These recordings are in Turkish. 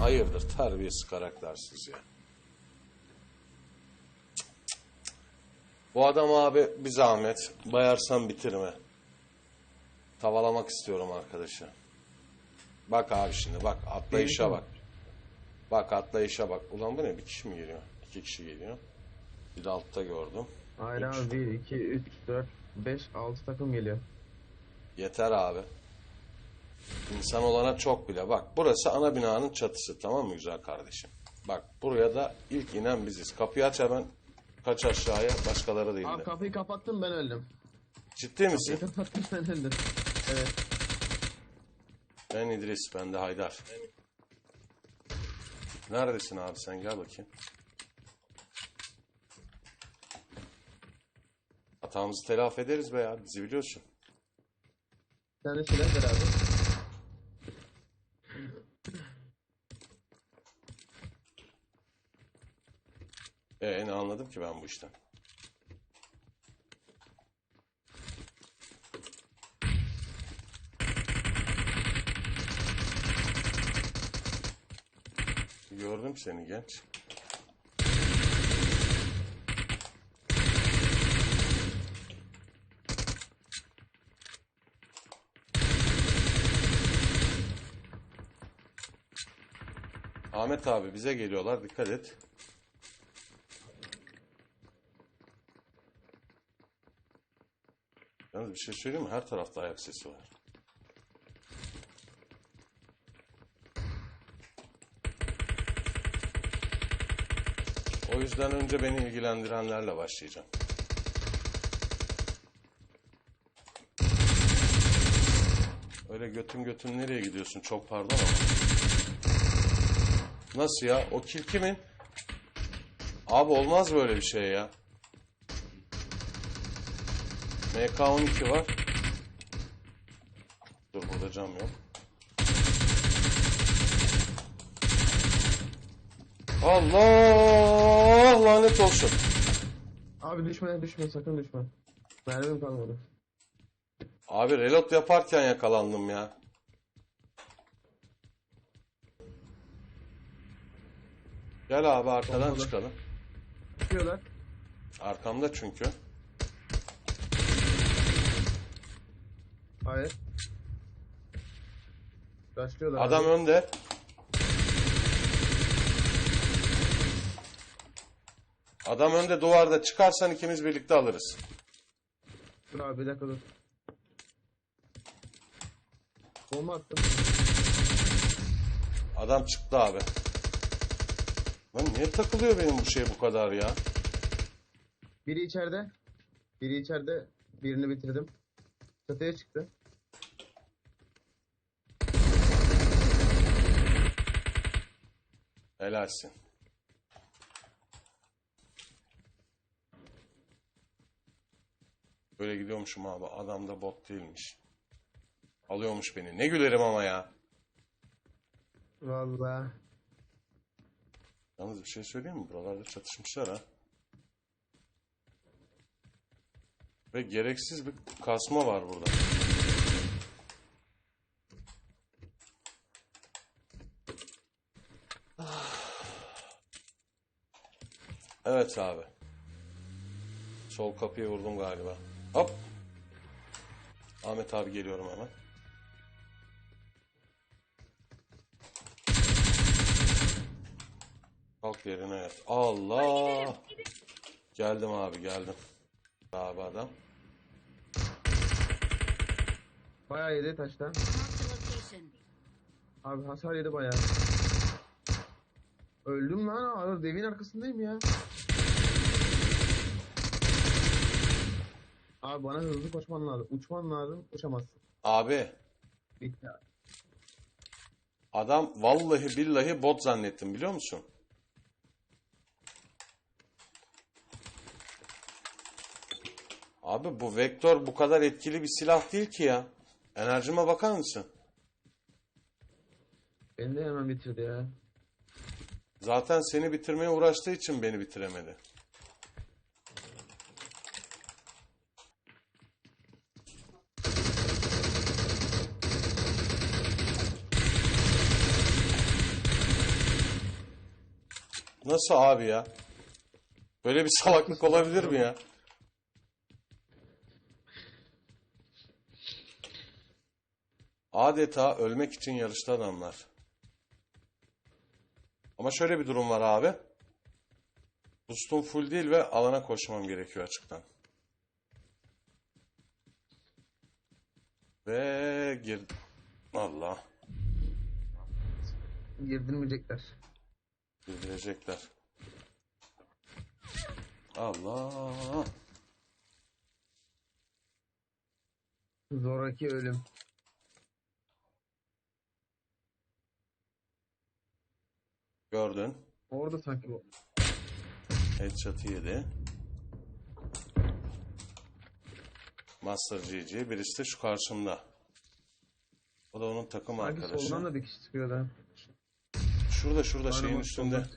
hayırdır terbiyesiz karaktersiz ya. Bu adam abi bir zahmet. Bayarsan bitirme. Tavalamak istiyorum arkadaşı. Bak abi şimdi bak atlayışa bak. Bak atlayışa bak. Ulan bu ne bir kişi mi geliyor? İki kişi geliyor. Bir de altta gördüm. Abi 1, 2, 3, 4, 5, 6 takım geliyor. Yeter abi. İnsan olana çok bile. Bak burası ana binanın çatısı tamam mı güzel kardeşim? Bak buraya da ilk inen biziz. Kapıyı aç hemen kaç aşağıya başkaları da Abi indi. kapıyı kapattım ben öldüm. Ciddi misin? Kapıyı kapattım ben öldüm. Evet. Ben İdris, ben de Haydar. Neredesin abi sen gel bakayım. Hatamızı telafi ederiz be ya bizi biliyorsun. Bir tane silah ver abi. E ne anladım ki ben bu işten. Gördüm seni genç. Ahmet abi bize geliyorlar dikkat et. Bir şey söyleyeyim mi? Her tarafta ayak sesi var. O yüzden önce beni ilgilendirenlerle başlayacağım. Öyle götüm götüm nereye gidiyorsun? Çok pardon ama. Nasıl ya? O kil kimin? Abi olmaz böyle bir şey ya. MK12 var. Dur burada cam yok. Allah lanet olsun. Abi düşme düşme sakın düşme. Mermim kalmadı. Abi reload yaparken yakalandım ya. Gel abi arkadan Olmadı. çıkalım. Çıkıyorlar. Arkamda çünkü. Hayır. Başlıyorlar. Adam abi. önde. Adam önde duvarda çıkarsan ikimiz birlikte alırız. Dur abi bir dakika dur. Bomba attım. Adam çıktı abi. Lan niye takılıyor benim bu şey bu kadar ya? Biri içeride. Biri içeride. Birini bitirdim. Çatıya çıktı. Helalsin. Böyle gidiyormuşum abi. Adam da bot değilmiş. Alıyormuş beni. Ne gülerim ama ya. Vallahi. Yalnız bir şey söyleyeyim mi? Buralarda çatışmışlar ha. Ve gereksiz bir kasma var burada. Evet abi. Sol kapıyı vurdum galiba. Hop. Ahmet abi geliyorum hemen. Kalk yerine yat. Allah. Geldim abi geldim. Abi adam. Bayağı yedi taştan. Abi hasar yedi bayağı. Öldüm lan abi devin arkasındayım ya. Abi bana hızlı koşman lazım. Uçman lazım. Uçamazsın. Abi Bitti abi. adam vallahi billahi bot zannettim biliyor musun? Abi bu vektör bu kadar etkili bir silah değil ki ya. Enerjime bakar mısın? Beni de hemen bitirdi ya. Zaten seni bitirmeye uğraştığı için beni bitiremedi. Nasıl abi ya? Böyle bir salaklık olabilir mi ya? Adeta ölmek için yarıştı adamlar. Ama şöyle bir durum var abi. Boostum full değil ve alana koşmam gerekiyor açıktan. Ve gir... Allah. Girdirmeyecekler. Bildirecekler. Allah. Zoraki ölüm. Gördün. Orada sanki bu. Headshot'ı yedi. Master GG. Birisi de şu karşımda. O da onun takım Sanki arkadaşı. soldan da bir kişi çıkıyor da. Şurada şurada şeyin Aynen, üstünde. soldan.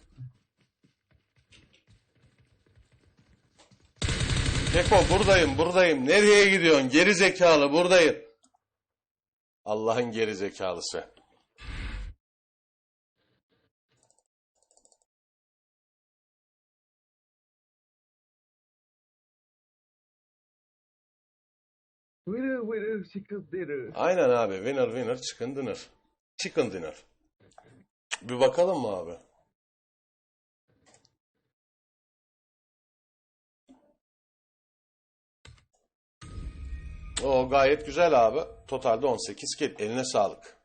Keko buradayım buradayım. Nereye gidiyorsun? Geri zekalı buradayım. Allah'ın geri zekalısı. Vırı vırı çıkıdırı. Aynen abi. Winner winner chicken dinner. Chicken dinner. Bir bakalım mı abi? O gayet güzel abi. Totalde 18 kill. Eline sağlık.